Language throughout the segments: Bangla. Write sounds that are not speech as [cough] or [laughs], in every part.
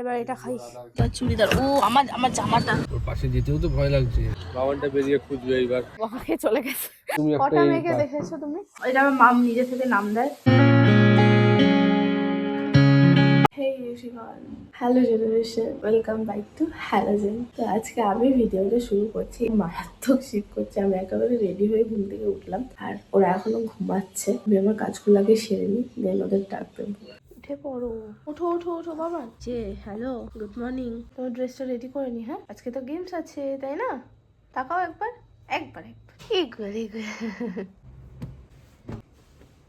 এবার এটা খাই তার চুড়িদার। ও আমার আমার জামাটা। ওর পাশে যেতেও তো ভয় লাগছে। বাবানটা বেরিয়ে খুঁজবে এইবার। বাবাকে চলে গেছে। তুমি কটা মেয়েকে দেখেছ তুমি? এটা আমার মাম নিজে থেকে নাম দেয়। Hello generation welcome back to halogen তো আজকে আমি ভিডিওটা শুরু করছি। মারাত্মক শীত করছে। আমি একেবারে রেডি হয়ে ঘুম থেকে উঠলাম। আর ওরা এখনও ঘুমাচ্ছে। আমি আমার কাজগুলো আগে সেরে নিই। দেন ওদের ডাক দেবো। উঠে পড়ো। ওঠো ওঠো ওঠো বাবা। যে হ্যালো গুড মর্নিং তোমার ড্রেসটা রেডি করে নি হ্যাঁ? আজকে তো গেমস আছে তাই না? তাকাও একবার একবার একবার। একবার একবার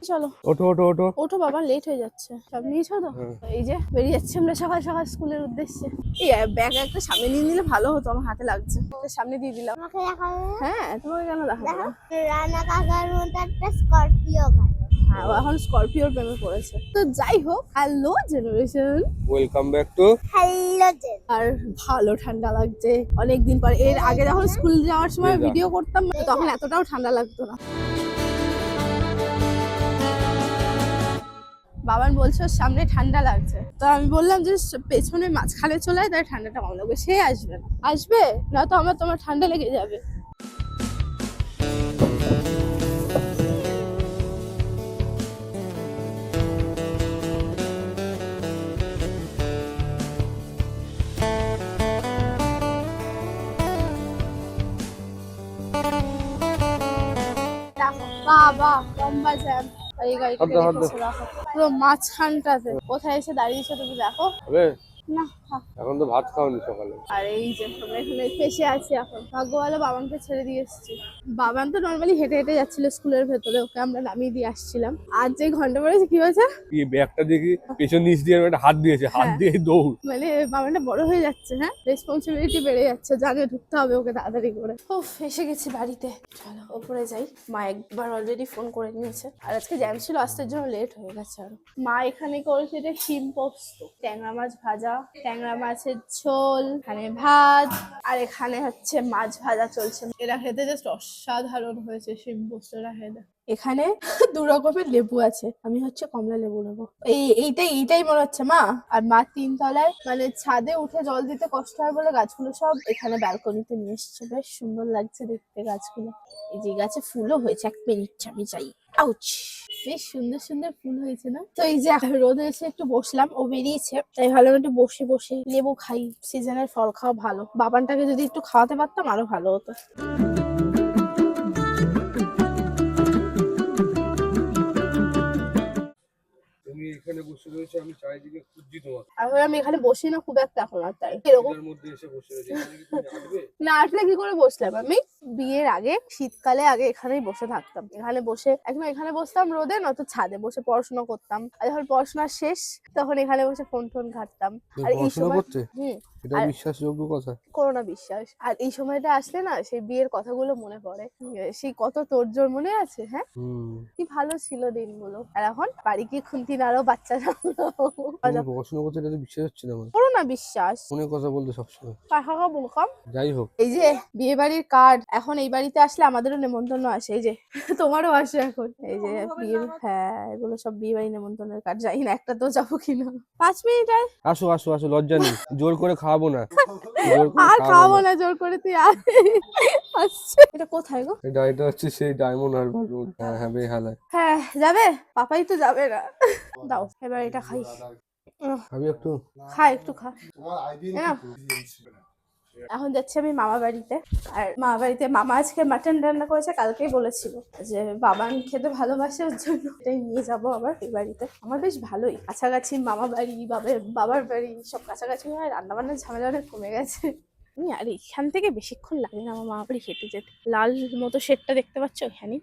চলো। ওঠো ওঠো ওঠো। ওঠো বাবা লেট হয়ে যাচ্ছে। সব নিয়েছো তো? হ্যাঁ। এই যে বেরিয়ে যাচ্ছি আমরা সকাল সকাল স্কুলের উদ্দেশ্যে। এই ব্যাগ একটা সামনে নিয়ে নিলে ভালো হতো আমার হাতে লাগছে। সামনে দিয়ে দিলাম? হ্যাঁ তোমাকে কেন দেখাবো? রানা কাকার মতো একটা স্করপিও গাড়ি হ্যাঁ ও এখন স্করপিওর প্রেমে পড়েছে। তো যাই হোক hello generation welcome back to hello আর ভালো ঠান্ডা লাগছে। অনেক দিন পর এর আগে যখন স্কুল যাওয়ার সময় ভিডিও করতাম তখন এতটাও ঠান্ডা লাগতো না। বাবান বলছে ওর সামনে ঠান্ডা লাগছে। তো আমি বললাম যে পেছনে মাঝখানে চলে আয় তাহলে ঠান্ডাটা কম লাগবে সে আসবে না। আসবে? না তো আমার তোমার ঠান্ডা লেগে যাবে। লম্বা জ্যাম। আর এই গাড়িটাকে রেখেছে দেখো পুরো মাঝখানটাতে। কোথায় এসে দাঁড়িয়েছে তুমি দেখো? না। [laughs] এখন তো ভাত খাওনি সকালে। আর এই যে আমরা এখানে ফেসে আছি এখন। ভাগ্য ভালো বাবানকে ছেড়ে দিয়ে এসেছি। বাবান তো নর্মালি হেঁটে হেঁটে যাচ্ছিল স্কুলের ভেতরে ওকে আমরা নামিয়ে দিয়ে আসছিলাম। আর যে ঘণ্টা পড়েছে কি হয়েছে এই ব্যাগটা দেখি পেছন নিচ দিয়ে একটা হাত দিয়েছে হাত হ্যাঁ। দিয়ে দৌড়। মানে বাবানটা বড় হয়ে যাচ্ছে হ্যাঁ? রেসপন্সিবিলিটি বেড়ে যাচ্ছে জানে ঢুকতে হবে ওকে তাড়াতাড়ি করে। উফ এসে গেছি বাড়িতে। চলো ওপরে যাই। মা একবার অলরেডি ফোন করে নিয়েছে। আর আজকে জ্যাম ছিল আসতে জন্য লেট হয়ে গেছে আর। মা এখানে করেছে এটা শিম পোস্ত ট্যাংরা মাছ ভাজা ট্যাংরা মাছের ঝোল এখানে ভাত আর এখানে হচ্ছে মাছ ভাজা চলছে। এরা খেতে জাস্ট অসাধারণ হয়েছে শিম পোস্তটা খেতে। এখানে [laughs] দু রকমের লেবু আছে আমি হচ্ছে কমলা লেবু নেব। এই এইটাই এইটাই মনে হচ্ছে মা। আর মা তিন তলায় মানে ছাদে উঠে জল দিতে কষ্ট হয় বলে গাছগুলো সব এখানে ব্যালকনিতে নিয়ে এসছে। বেশ সুন্দর লাগছে দেখতে গাছগুলো। এই যে গাছে ফুলও হয়েছে, এক মিনিট আমি চাই আউচ বেশ সুন্দর সুন্দর ফুল হয়েছে না? তো এই যে রোদে এসে একটু বসলাম, ও বেরিয়েছে। তাই ভালো একটু বসে বসে লেবু খাই সিজনের ফল খাওয়া ভালো। বাবানটাকে যদি একটু খাওয়াতে পারতাম আরও ভালো হতো। এখানে বসে রয়েছে আমি চারিদিকে খুঁজছি তোমাকে এখন আমি এখানে বসি না খুব একটা এখন আর তাই। এরকম মধ্যে এসে বসে রয়েছে। এখানে কি তুমি আসবে? না আসলে কি করে বসলাম আমি? বিয়ের আগে শীতকালে আগে এখানেই বসে থাকতাম। এখানে বসে একদম এখানে বসতাম রোদে নয়তো ছাদে বসে পড়াশোনা করতাম। আর যখন পড়াশোনা শেষ তখন এখানে বসে ফোন টোন ঘাটতাম আর এই সময় হুম। এটা বিশ্বাসযোগ্য কথা? করোনা বিশ্বাস। আর এই সময়টা আসলে না সেই বিয়ের কথাগুলো মনে পড়ে। সেই কত তোরজোর মনে আছে হ্যাঁ? কি ভালো ছিল দিনগুলো। আর এখন বাড়ি খুন্তি নাড়ো বাচ্চা তুমি পড়াশোনা করতে এটা বিশ্বাস হচ্ছে না করোনা বিশ্বাস। ফোনে কথা বলতে সবসময়। কাকা বলকাম। যাই হোক। এই যে বিয়ে বাড়ির কার্ড এখন এই বাড়িতে আসলে আমাদেরও নেমন্তন্ন আসে। এই যে [laughs] তোমারও আসে এখন। এই যে বিয়ে হ্যাঁ এগুলো সব বিয়ে বাড়ি নেমন্তন্নের কার্ড জানি না একটা তো যাব কিনা। পাঁচ মিনিট আসো আসো আসো লজ্জা নেই। জোর করে খাওয়াবো না। [laughs] আর খাওয়াবো খাওয়াবো না। জোর করে তুই আর আসছে। এটা কোথায় গো? এটা এটা হচ্ছে সেই ডায়মন্ড আর রোড। হ্যাঁ হ্যাঁ বেহালায়। হ্যাঁ যাবে? পাপাই তো যাবে না। দাও এবার এটা খাই। আমি একটু? খা একটু খা। তোমার নাও। এখন যাচ্ছি আমি মামা বাড়িতে। আর মামা বাড়িতে মামা আজকে মাটন রান্না করেছে, কালকেই বলেছিল যে বাবান খেতে ভালোবাসে, ওর জন্য এটাই নিয়ে যাব আবার এই বাড়িতে। আমার বেশ ভালোই। কাছাকাছি মামা বাড়ি বাবার বাবার বাড়ি সব কাছাকাছি হয় রান্না বান্নার ঝামেলা অনেক কমে গেছে। আর এখান থেকে বেশিক্ষণ লাগে না আমার মামা বাড়ি হেঁটে যেতে। লাল মতো শেডটা দেখতে পাচ্ছ ওখানে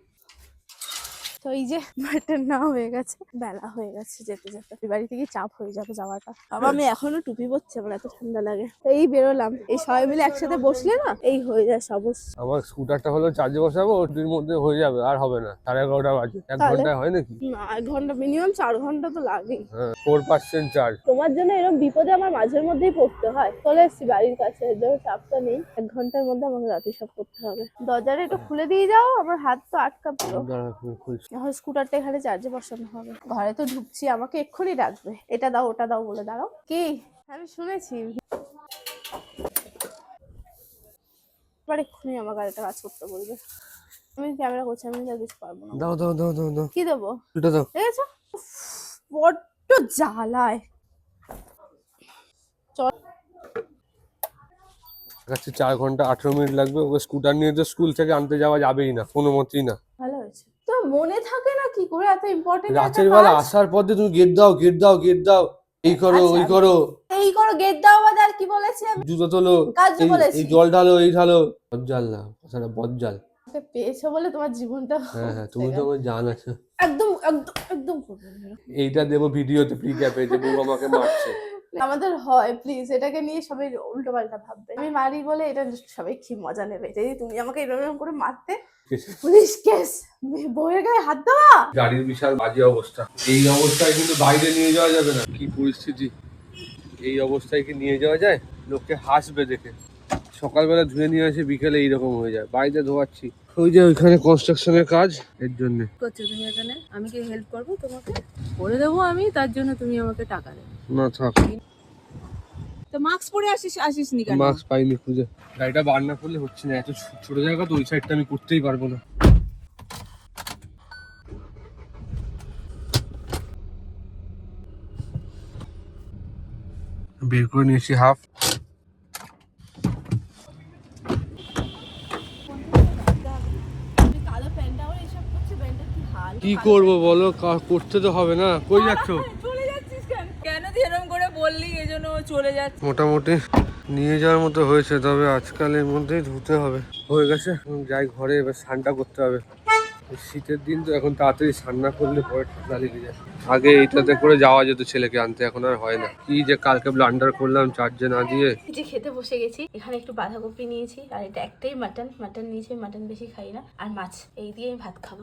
তো এই যে মাটন না হয়ে গেছে বেলা হয়ে গেছে যেতে যেতে। বাড়ি থেকে চাপ হয়ে যাবে যাওয়াটা। বাবা আমি এখনও টুপি পরছি আমার এত ঠান্ডা লাগে। এই বেরোলাম। এই সবাই মিলে একসাথে বসলে না এই হয়ে যায় সমস্যা আমার স্কুটারটা হলো চার্জে বসাবো ওটির মধ্যে হয়ে যাবে আর হবে না। সাড়ে এগারোটা বাজে। এক? ঘন্টায় হয় নাকি? না এক ঘণ্টা মিনিমাম চার ঘণ্টা তো লাগেই। ফোর পার্সেন্ট চার্জ তোমার জন্য এরকম বিপদে আমার মাঝের মধ্যেই পড়তে হয়। চলে এসছি বাড়ির কাছে এর জন্য চাপটা নেই। এক ঘণ্টার মধ্যে আমাকে রাতে সব করতে হবে। দরজাটা একটু খুলে দিয়ে যাও আমার হাত তো আটকা পুরো খুলছি। এখন স্কুটারটা এখানে চার্জে বসানো হবে। ঘরে তো ঢুকছি আমাকে এক্ষুনি ডাকবে। এটা দাও ওটা দাও বলে দাঁড়াও। কি? আমি শুনেছি। এবার এক্ষুনি আমার গাড়িটা কাজ করতে বলবে। আমি ক্যামেরা করছি আমি আর কিছু পারব না। দাও দাও দাও দাও দাও। কি দেবো? এটা দাও। ঠিক আছে বড্ড জ্বালায়। চল। কাছে চার ঘণ্টা আঠেরো মিনিট লাগবে ওকে স্কুটার নিয়ে তো স্কুল থেকে আনতে যাওয়া যাবেই না কোনো মতেই না। ভালো মনে থাকে না কি করে এত ইম্পর্টেন্ট রাতের বেলা আসার পর তুমি গেট দাও গেট দাও গেট দাও এই করো আচ্ছা, ওই করো। এই করো গেট দাও বাদ আর কি বলেছি আমি? জুতো তোলো এই- জল ঢালো এই ঢালো। বজ্জাল না কথাটা বজ্জাল পেয়েছ বলে তোমার জীবনটা হ্যাঁ হ্যাঁ তুমি তো আমার জান আছে। একদম একদম একদম এইটা দেবো ভিডিওতে ফ্রি ক্যাপে যে বউ আমাকে মারছে। আমাদের হয় প্লিজ এটাকে নিয়ে সবাই উল্টো পাল্টা ভাববে। আমি মারি বলে এটা সবাই কি মজা নেবে? যদি তুমি আমাকে এরকম করে মারতে পুলিশ কেস বউয়ের গায়ে হাত দেওয়া? গাড়ির বিশাল বাজে অবস্থা। এই অবস্থায় কিন্তু বাইরে নিয়ে যাওয়া যাবে না। কি পরিস্থিতি? এই অবস্থায় কি নিয়ে যাওয়া যায়? লোককে হাসবে দেখে। সকালবেলা ধুয়ে নিয়ে আসে বিকেলে এইরকম হয়ে যায়। বাড়িতে ধোয়াচ্ছি। ওই যে ওইখানে কনস্ট্রাকশনের কাজ এর জন্য। করছ তুমি এখানে? আমি কি হেল্প করব তোমাকে? করে দেবো আমি তার জন্য তুমি আমাকে টাকা দেবে। না থাক। তো মাস্ক পরে আসিস আসিস নি কেন? মাস্ক পাইনি খুঁজে। গাড়িটা বার না করলে হচ্ছে না এত ছোট জায়গা তো ওই সাইডটা আমি করতেই পারব না। বের করে নিয়েছি হাফ কালো প্যান্টটা ওর এসব করছে প্যান্টের কি করব বলো? করতে তো হবে না। কই যাচ্ছ? চলে যাচ্ছিস কেন? কেন তুই এরকম করে বললি? এই জন্য চলে যাচ্ছে। মোটামুটি নিয়ে যাওয়ার মতো হয়েছে তবে আজকাল এর মধ্যেই ধুতে হবে। হয়ে গেছে। এখন যাই ঘরে এবার স্নানটা করতে হবে। শীতের দিন তো এখন তাড়াতাড়ি স্নান না করলে পরে ঠান্ডা লেগে যায়। আগে এইটাতে করে যাওয়া যেত ছেলেকে আনতে এখন আর হয় না। কি যে কালকে ব্লান্ডার করলাম চার্জে না দিয়ে। এই যে খেতে বসে গেছি এখানে একটু বাঁধাকপি নিয়েছি আর এটা একটাই মাটন মাটন নিয়েছি মাটন বেশি খাই না। আর মাছ এই দিয়ে আমি ভাত খাব।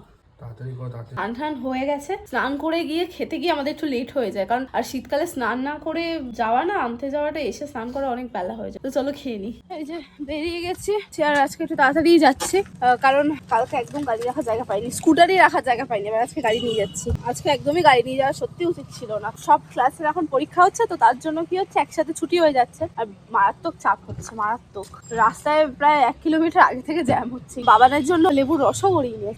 স্নান হয়ে গেছে। স্নান করে গিয়ে খেতে গিয়ে আমাদের একটু লেট হয়ে যায়, কারণ আর শীতকালে স্নান না করে যাওয়া না, আনতে যাওয়াটা, এসে স্নান করা অনেক বেলা হয়ে যায়। তো চলো খেয়ে নি। এই যে বেরিয়ে গেছি আর আজকে একটু তাড়াতাড়ি যাচ্ছি কারণ কালকে একদম গাড়ি রাখার জায়গা পাইনি, স্কুটারই রাখার জায়গা পাইনি, এবার আজকে গাড়ি নিয়ে যাচ্ছি। আজকে একদমই গাড়ি নিয়ে যাওয়া সত্যি উচিত ছিল না। সব ক্লাসের এখন পরীক্ষা হচ্ছে, তো তার জন্য কি হচ্ছে, একসাথে ছুটি হয়ে যাচ্ছে, আর মারাত্মক চাপ হচ্ছে, মারাত্মক। রাস্তায় প্রায় এক কিলোমিটার আগে থেকে জ্যাম হচ্ছে। বাবানের জন্য লেবুর রসও করিয়ে নিয়ে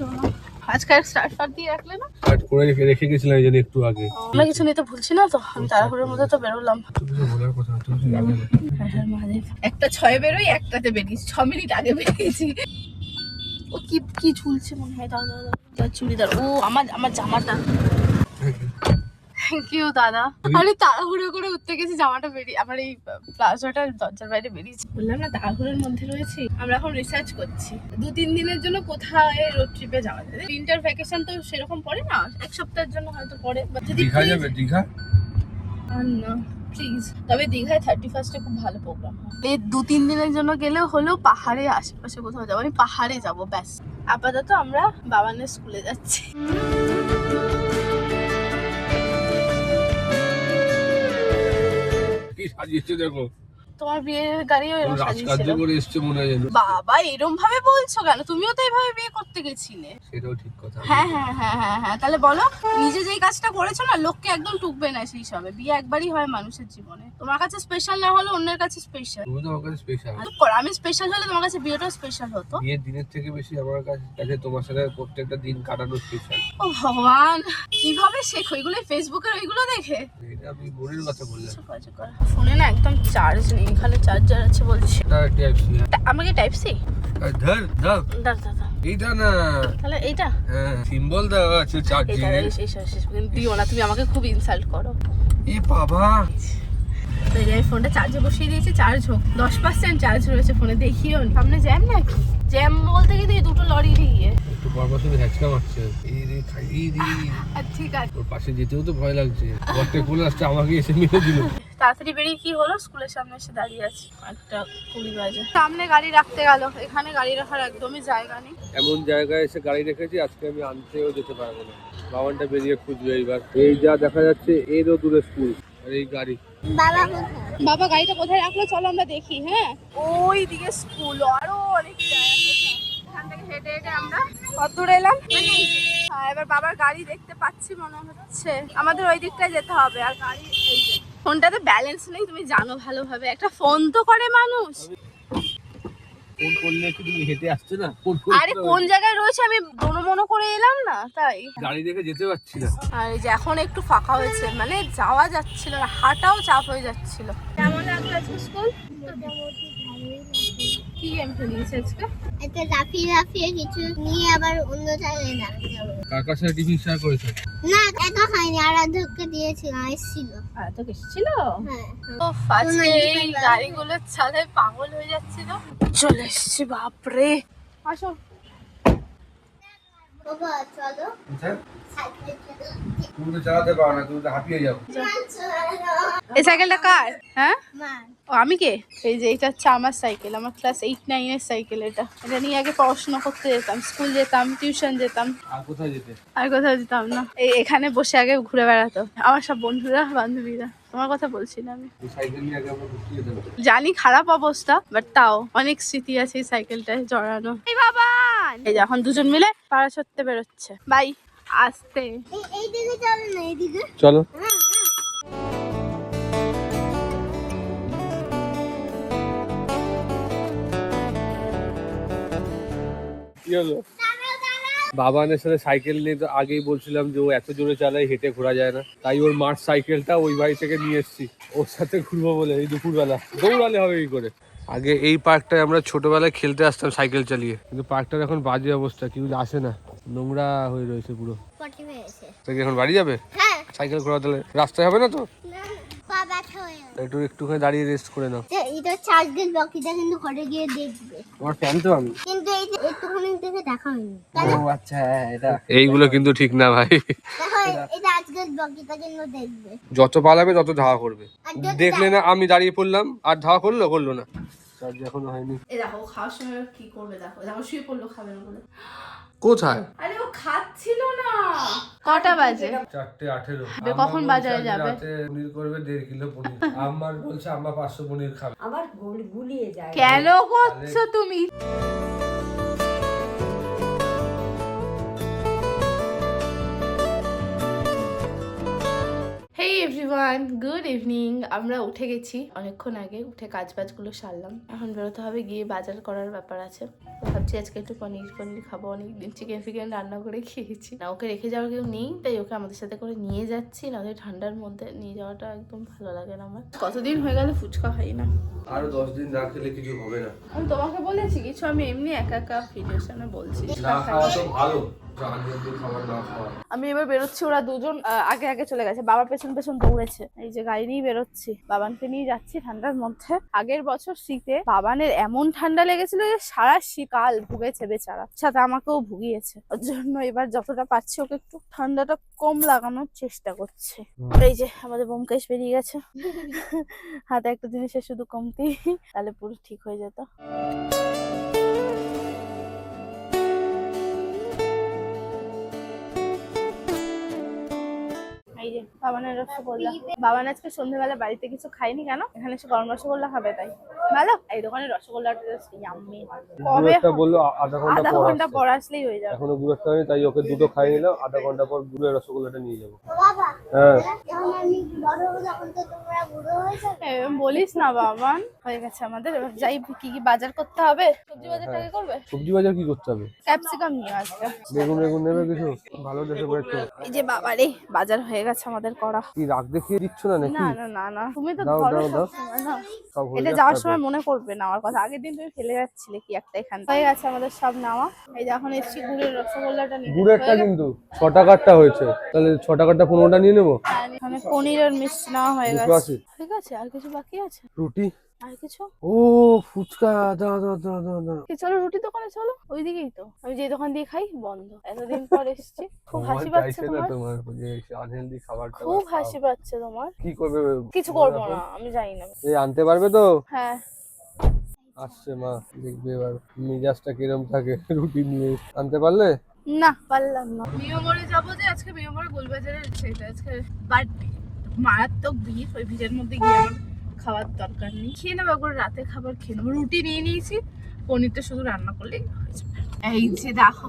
আজকে স্টার্ট ফার্ট দিয়ে রাখলে না? কাট করে রেখে রেখে গেছিলাম এই একটু আগে। আমরা কিছু নিতে ভুলছি না তো? আমি তাড়াহুড়োর মধ্যে তো বেরোলাম। বলার কথা। হ্যাঁ, হ্যাঁ। একটা ছয়ে বেরোই একটাতে বেরিয়েছি। ছ মিনিট আগে বেরিয়েছি। ও কি কি ঝুলছে মনে হয়? দাদা দাদা তার চুড়িদার। ও আমার আমার জামাটা। থ্যাংক ইউ দাদা। আমি তাড়াহুড়ো করে উঠতে গেছি জামাটা বেরিয়ে আমার এই প্লাজোটা দরজার বাইরে বেরিয়েছে বললাম না তাড়াহুড়োর মধ্যে রয়েছি। আমরা এখন রিসার্চ করছি। দু তিন দিনের জন্য কোথায় রোড ট্রিপে যাওয়া যায়? উইন্টার ভ্যাকেশন তো সেরকম পড়ে না? এক সপ্তাহের জন্য হয়তো পড়ে। দীঘা যাবে দীঘা? না প্লিজ তবে দীঘায় থার্টি ফার্স্টে খুব ভালো প্রোগ্রাম এই দু তিন দিনের জন্য গেলেও হলেও পাহাড়ে আশেপাশে কোথাও যাব। আমি পাহাড়ে যাব ব্যাস। আপাতত আমরা বাবানের স্কুলে যাচ্ছি। সাজিয়েছে দেখো। তোমার বিয়ের গাড়িও এরকম সাজিয়েছিল করে এসছে মনে হয় বাবা এরম ভাবে বলছো কেন? তুমিও তো এইভাবে বিয়ে করতে গেছিলে। সেটাও ঠিক কথা। হ্যাঁ হ্যাঁ হ্যাঁ হ্যাঁ হ্যাঁ। তাহলে বলো নিজে যেই কাজটা করেছ না লোককে একদম টুকবে না সেই সবে। বিয়ে একবারই হয় মানুষের জীবনে। তোমার কাছে স্পেশাল না হলে অন্যের কাছে স্পেশাল তুমি তো আমার কাছে স্পেশাল করো, আমি স্পেশাল হলে তোমার কাছে বিয়েটাও স্পেশাল হতো। বিয়ের দিনের থেকে বেশি আমার কাছে কাছে তোমার সাথে প্রত্যেকটা দিন কাটানো স্পেশাল ও ভগবান কীভাবে শেখো? এগুলো ফেসবুকের ওইগুলো দেখে? এটা আমি বোনের কথা বললাম। ফোনে না একদম চার্জ নেই। এখানে চার্জার আছে বলছি টাইপ সি আমাকে টাইপ সি ধর ধর। দাঁড়া দাঁড়া এইটা না। তাহলে এইটা? হ্যাঁ সিম্বল দেওয়া আছে চার্জিং এস। দিও না তুমি আমাকে খুব ইনসাল্ট করো। এ বাবা। তো এই ফোনটা চার্জে বসিয়ে দিয়েছি চার্জ হোক। দশ পার্সেন্ট চার্জ রয়েছে ফোনে দেখিও সামনে জ্যাম নাকি? জ্যাম বলতে গিয়ে এই দুটো লরি দিয়ে একটু পরপর শুধু হ্যাচকা মারছে। এই রে খাই আর ঠিক আছে। ওর পাশে যেতেও তো ভয় লাগছে। কোলে আসছে আমাকে এসে মেরে দিল। তাড়াতাড়ি বেরিয়ে কি হলো? স্কুলের সামনে এসে দাঁড়িয়ে আছি। একটা কুড়ি বাজে। সামনে গাড়ি রাখতে গেল। এখানে গাড়ি রাখার একদমই জায়গা নেই। এমন জায়গায় এসে গাড়ি রেখেছি আজকে আমি আনতেও যেতে পারব না। বাবানটা বেরিয়ে খুঁজবে এইবার। এই যা দেখা যাচ্ছে এরও দূরে স্কুল আর এই গাড়ি। বাবা বাবা গাড়িটা কোথায় রাখল? চলো আমরা দেখি হ্যাঁ? ওই দিকে স্কুল আরও এখান থেকে হেঁটে হেঁটে আমরা কত দূর এলাম। হ্যাঁ এবার বাবার গাড়ি দেখতে পাচ্ছি মনে হচ্ছে। আমাদের ওই দিকটায় যেতে হবে আর গাড়ি ফোনটাতে ব্যালেন্স নেই তুমি জানো ভালোভাবে। একটা ফোন তো করে মানুষ। ফোন করলে কি তুমি হেঁটে আসছো না? ফোন আরে কোন জায়গায় রয়েছে? আমি মনো করে এলাম না তাই। গাড়ি দেখে যেতে পারছি না। আর এই যে এখন একটু ফাঁকা হয়েছে মানে যাওয়া যাচ্ছিল না হাঁটাও চাপ হয়ে যাচ্ছিল। কেমন লাগল স্কুল। কি গেম খেলিয়েছে আজকে? একটা লাফিয়ে লাফিয়ে কিছু নিয়ে আবার অন্য জায়গায় রাখতে হবে কার কার সাথে টিফিন শেয়ার করেছ? না একা খাইনি আরাধ্যকে দিয়েছিলাম এসেছিল। আর তো কিছু ছিল হ্যাঁ ও আজকে এই গাড়িগুলোর চালে পাগল হয়ে যাচ্ছিল চলে এসছি বাপরে। আসো। বাবা চলো। তুমি তো চালাতে পারো না তুমি তো হাঁপিয়ে যাও। এই সাইকেলটা কার? হ্যাঁ? ও আমি কে? এই যে এটা হচ্ছে আমার সাইকেল আমার ক্লাস এইট নাইনের সাইকেল এটা। এটা নিয়ে আগে পড়াশোনা করতে যেতাম স্কুল যেতাম টিউশন যেতাম। আর কোথায় যেতে? আর কোথাও যেতাম না। এই এখানে বসে আগে ঘুরে বেড়াতো। আমার সব বন্ধুরা বান্ধবীরা তোমার কথা বলছি না আমি। জানি খারাপ অবস্থা বাট তাও অনেক স্মৃতি আছে এই সাইকেলটায় জড়ানো। এই বাবা! এই যে এখন দুজন মিলে পাড়া সরতে বেরোচ্ছে। বাই আসতে। চলো না এইদিকে চলো। কি হলো বাবানের সাথে সাইকেল নিয়ে তো আগেই বলছিলাম যে ও এত জোরে চালায় হেঁটে ঘোরা যায় না। তাই ওর মার সাইকেলটা ওই বাড়ি থেকে নিয়ে এসেছি। ওর সাথে ঘুরবো বলে এই দুপুরবেলা। দৌড়ালে হবে কি করে? আগে এই পার্কটায় আমরা ছোটবেলায় খেলতে আসতাম সাইকেল চালিয়ে। কিন্তু পার্কটার এখন বাজে অবস্থা কেউ আসে না। নোংরা হয়ে রয়েছে পুরো। পটি হয়েছে। তো কি এখন বাড়ি যাবে? হ্যাঁ। সাইকেল ঘোরা তাহলে রাস্তায় হবে না তো? হয়ে একটু একটুখানি দাঁড়িয়ে রেস্ট করে নাও। এটা চার্জ বাকিটা কিন্তু ঘরে গিয়ে দেখবে। তোমার ফ্যান তো আমি। কিন্তু এই যে একটুখানি দেখে দেখা হয়নি। কেন আচ্ছা এটা এইগুলো কিন্তু ঠিক না ভাই। এটা আজকের বাকিটা কিন্তু দেখবে। যত পালাবে তত ধাওয়া করবে। দেখলে না আমি দাঁড়িয়ে পড়লাম আর ধাওয়া করল করল না। চার্জ এখনও হয়নি। এই দেখো খাওয়ার সময় কি করবে দেখো? দেখো শুয়ে পড়ল খাবে না বলে। কোথায়? আরে ও খাচ্ছিল না। কটা বাজে? চারটে আঠেরো। কখন বাজারে যাবে? পনির করবে দেড় কিলো পনির। আমার বলছে আম্মা পাঁচশো পনির খাবে। কেন করছ তুমি? এভরিওয়ান গুড ইভিনিং আমরা উঠে গেছি অনেকক্ষণ আগে। উঠে কাজ বাজগুলো সারলাম। এখন বেরোতে হবে গিয়ে বাজার করার ব্যাপার আছে। ভাবছি আজকে একটু পনির পনির খাব। অনেকদিন চিকেন ফিকেন রান্না করে খেয়েছি। না ওকে রেখে যাওয়ার কেউ নেই তাই ওকে আমাদের সাথে করে নিয়ে যাচ্ছি। নাহলে ঠান্ডার মধ্যে নিয়ে যাওয়াটা একদম ভালো লাগে না আমার। কতদিন হয়ে গেল ফুচকা খাই না। আরও দশ দিন না খেলে কিছু হবে না। আমি তোমাকে বলেছি কিছু আমি এমনি একা একা সামনে বলছি। না খাওয়া তো ভালো। আমি এবার বেরোচ্ছি ওরা দুজন আগে আগে চলে গেছে। বাবা পেছন পেছন দৌড়েছে। এই যে গাড়ি নিয়ে বেরোচ্ছি। বাবানকে নিয়ে যাচ্ছি ঠান্ডার মধ্যে। আগের বছর শীতে বাবানের এমন ঠান্ডা লেগেছিল যে সারা শীতকাল ভুগেছে বেচারা। সাথে আমাকেও ভুগিয়েছে। ওর জন্য এবার যতটা পাচ্ছি ওকে একটু ঠান্ডাটা কম লাগানোর চেষ্টা করছে। এই যে আমাদের বোমকেশ বেরিয়ে গেছে। হাতে একটা জিনিসের শুধু কমতি তাহলে পুরো ঠিক হয়ে যেত। এই যে বাবানের রসগোল্লা বাবান আজকে সন্ধ্যেবেলা বাড়িতে কিছু খাইনি কেন? এখানে এসে গরম রসগোল্লা খাবে তাই। ভালো? এই দোকানের রসগোল্লাটা জাস্ট ইয়াম্মি কবে বলল আধা ঘণ্টা আধা পর ঘণ্টা পর আসলেই হয়ে যাবে। এখনও গুড়ের হয়নি তাই ওকে দুটো খাই নিলাম আধা ঘণ্টা পর গুড়ের রসগোল্লাটা নিয়ে যাব। বাবা হ্যাঁ। হয়ে বলিস না বাবান হয়ে গেছে আমাদের এবার যাই কি কি বাজার করতে হবে? সবজি বাজারটা আগে করবে? সবজি বাজার কি করতে হবে? ক্যাপসিকাম নিয়ে আসবে। বেগুন বেগুন নেবে কিছু? ভালো দেখে এই যে বাবারে বাজার হয়ে গেছে। আমাদের করা কি রাগ দেখিয়ে দিচ্ছ না নাকি? না না না না। তুমি তো ধরো। সবসময় না। এটা যাওয়ার সময় মনে করবে না আমার কথা। আগের দিন তুমি ফেলে যাচ্ছিলে কি একটা এখান হয়ে গেছে আমাদের সব নেওয়া। এই যে এখন এসছি গুড়ের রসগোল্লাটা নিয়ে। গুড়েরটা কিন্তু ছ টাকারটা হয়েছে। তাহলে ছ টাকারটা পনেরোটা নিয়ে নেব? এখানে পনিরের মিষ্টি নেওয়া হয়ে গেছে। ঠিক আছে আর কিছু বাকি আছে? রুটি? আর কিছু? ও ফুচকা দাও দাও দাও দাও দাও কি চলো রুটি দোকানে চলো। ওইদিকেই তো। আমি যে দোকান দিয়ে খাই বন্ধ। এতদিন পর এসেছি। খুব হাসি পাচ্ছে তোমার? তোমার যে আনহেলদি খাবার খুব হাসি পাচ্ছে তোমার। কি করবে কিছু করব না আমি জানি না। এই আনতে পারবে তো? হ্যাঁ। আসছে মা দেখবে এবার মেজাজটা কিরম থাকে রুটি নিয়ে। আনতে পারলে? না পারলাম না। মিয়মরে যাব যে আজকে মিয়মরে গোলবাজারে সেটা আজকে বার্থডে। মারাত্মক ভিড় ওই ভিড়ের মধ্যে গিয়ে আমার খাওয়ার দরকার নেই। খেয়ে নেব রাতে খাবার খেয়ে নেব রুটি নিয়ে নিয়েছি, পনিরটা শুধু রান্না করলেই হয়ে যাবে। এই যে দেখো।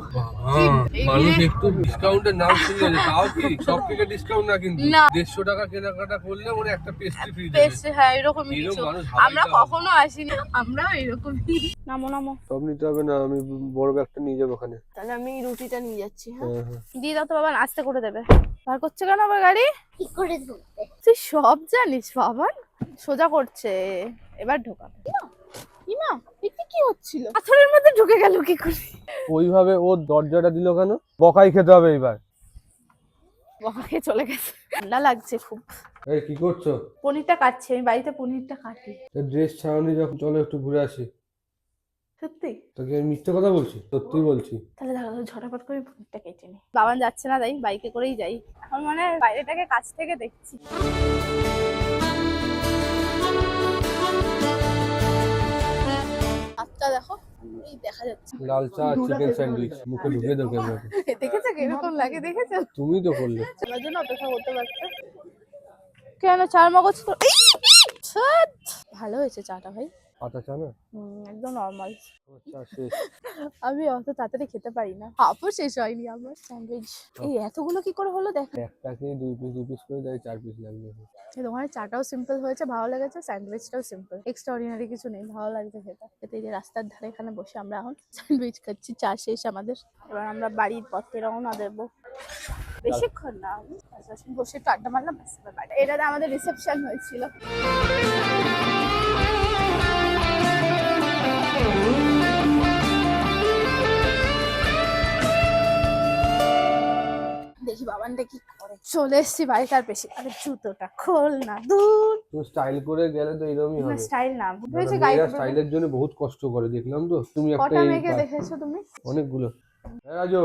মানুষ একটু ডিসকাউন্টের নাম শুনলে তাও কি? [laughs] সব থেকে ডিসকাউন্ট না কিন্তু। দেড়শো টাকা কেনাকাটা করলে মানে একটা পেস্ট্রি ফ্রি দেবে। হ্যাঁ এরকমই এরকম কিছু। আমরা। কখনো আসিনি আমরাও এরকমই। নামো নামো। সব নিতে হবে না আমি বড় ব্যাগটা নিয়ে যাব ওখানে। তাহলে আমি রুটিটা নিয়ে যাচ্ছি হ্যাঁ? হ্যাঁ হ্যাঁ। দিয়ে দাও তো বাবা নাস্তা করে দেবে। বার করছে কেন আবার গাড়ি? কি করে তুই সব জানিস বাবা। সোজা করছে এবার ঢোকাবে। ইমা এটি কি হচ্ছিল? পাথরের মধ্যে ঢুকে গেল কি করে? ওইভাবে ও দরজাটা দিল কেন? বকাই খেতে হবে এবার বাবাকে চলে গেছে। ঠান্ডা লাগছে খুব। এই কি করছ? পনিরটা কাটছি আমি বাড়িতে পনিরটা কাটি। ড্রেস ছাড়ানি যখন চলো একটু ঘুরে আসি। সত্যি? তোকে আমি মিথ্যে কথা বলছি? সত্যি বলছি। তাহলে দাদা ঝটাপট করে পনিরটা কেটে নি। বাবান যাচ্ছে না তাই বাইকে করেই যাই। এখন মানে বাইরেটাকে কাছ থেকে দেখছি। আচ্ছা দেখো। এই দেখা যাচ্ছে। লাল চা চিকেন স্যান্ডউইচ মুখে ঢুকে দেবো ক্যামেরাতে দেখেছ কীরকম লাগে দেখেছ? তুমি তো করলে। আমার জন্য অপেক্ষা করতে পারতে। কেন? চার মগজ ভালো হয়েছে চাটা ভাই। পাতা চা না? একদম নর্মাল আমি অত তাড়াতাড়ি খেতে পারি না। হাফও শেষ হয়নি আমার স্যান্ডউইচ। এই এতগুলো কি করে হলো দেখ। একটাকে দুই পিস দুই পিস করে দেয় চার পিস লাগবে। এই দোকানে চাটাও সিম্পল হয়েছে ভালো লেগেছে স্যান্ডউইচটাও সিম্পল কিছু নেই ভালো লাগছে খেতে। এই যে রাস্তার ধারে এখানে বসে আমরা এখন স্যান্ডউইচ খাচ্ছি চা শেষ আমাদের। এবার আমরা বাড়ির পথে রওনা দেবো। বেশিক্ষণ না বসে একটু আড্ডা মারলাম। এটাতে আমাদের রিসেপশন হয়েছিল। দেখি বাবানটা কি করে। চলে এসছি বাড়িতে আর বেশি আরে জুতোটা খোল না দূর তুমি স্টাইল করে গেলে তো এরকমই হবে। স্টাইল না বুঝেছি গাইড স্টাইলের জন্য বহুত কষ্ট করে দেখলাম তো। তুমি একটা কটা মেয়েকে দেখেছ তুমি? অনেকগুলো। হ্যাঁ, রাজু।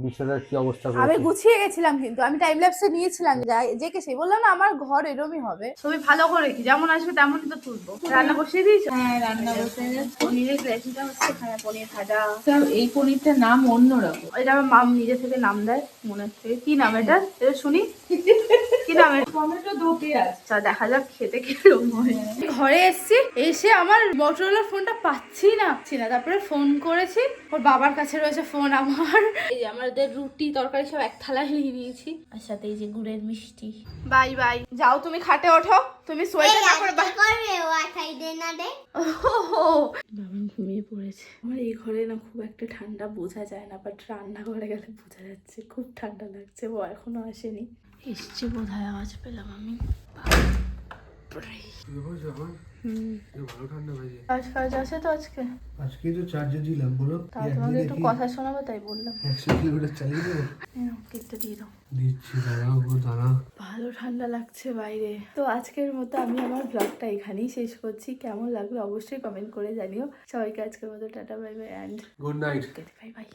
বিছানার কি অবস্থা আমি গুছিয়ে গেছিলাম কিন্তু আমি টাইম ল্যাপসে নিয়েছিলাম যা- যে কে সেই বললাম না আমার ঘর এরমই হবে। ছবি ভালো করে কি যেমন আসবে তেমনই তো তুলবো। রান্না বসিয়ে দিয়েছ? হ্যাঁ রান্না বসে পনিরের রেসিপিটা হচ্ছে এখানে পনির ভাজা। সব এই পনিরটার নাম অন্যরকম। এটা আমার মাম নিজে থেকে নাম দেয় মনে হচ্ছে। কি নাম এটা? এটা শুনি? কি নাম টমেটো দো পেঁয়াজ। আচ্ছা দেখা যাক খেতে কীরকম হয়। ঘরে এসছি এসে আমার মোটরোলার ফোনটা পাচ্ছি না পাচ্ছি না। তারপরে ফোন করেছি ওর বাবার কাছে রয়েছে ফোন আমার। এই যে আমাদের রুটি তরকারি সব এক থালায় নিয়ে নিয়েছি। আর সাথে এই যে গুড়ের মিষ্টি। Bye bye. যাও তুমি খাটে ওঠো তুমি সোয়েটার না করে করবে ও আঠাই দে না দে। ঘুমিয়ে পড়েছে। আমার এই ঘরে না খুব একটা ঠান্ডা বোঝা যায় না বাট রান্না রান্নাঘরে গেলে বোঝা যাচ্ছে খুব ঠান্ডা লাগছে ও এখনও আসেনি। এসছে বোধহয় আওয়াজ পেলাম আমি। কাজ কাজ আছে তো আজকে? আজকে তো চার্জে দিলাম বলো। তোমাকে একটু কথা শোনাবো তাই বললাম। একশো কিলোমিটার চালিয়ে দেবো? হ্যাঁ, কেকটা দিয়ে দাও। দিচ্ছি দাঁড়াও গো ভালো ঠান্ডা লাগছে বাইরে। তো আজকের মতো আমি আমার ব্লগটা এখানেই শেষ করছি। কেমন লাগল অবশ্যই কমেন্ট করে জানিও। সবাইকে আজকের মতো tata bye bye and good night bye bye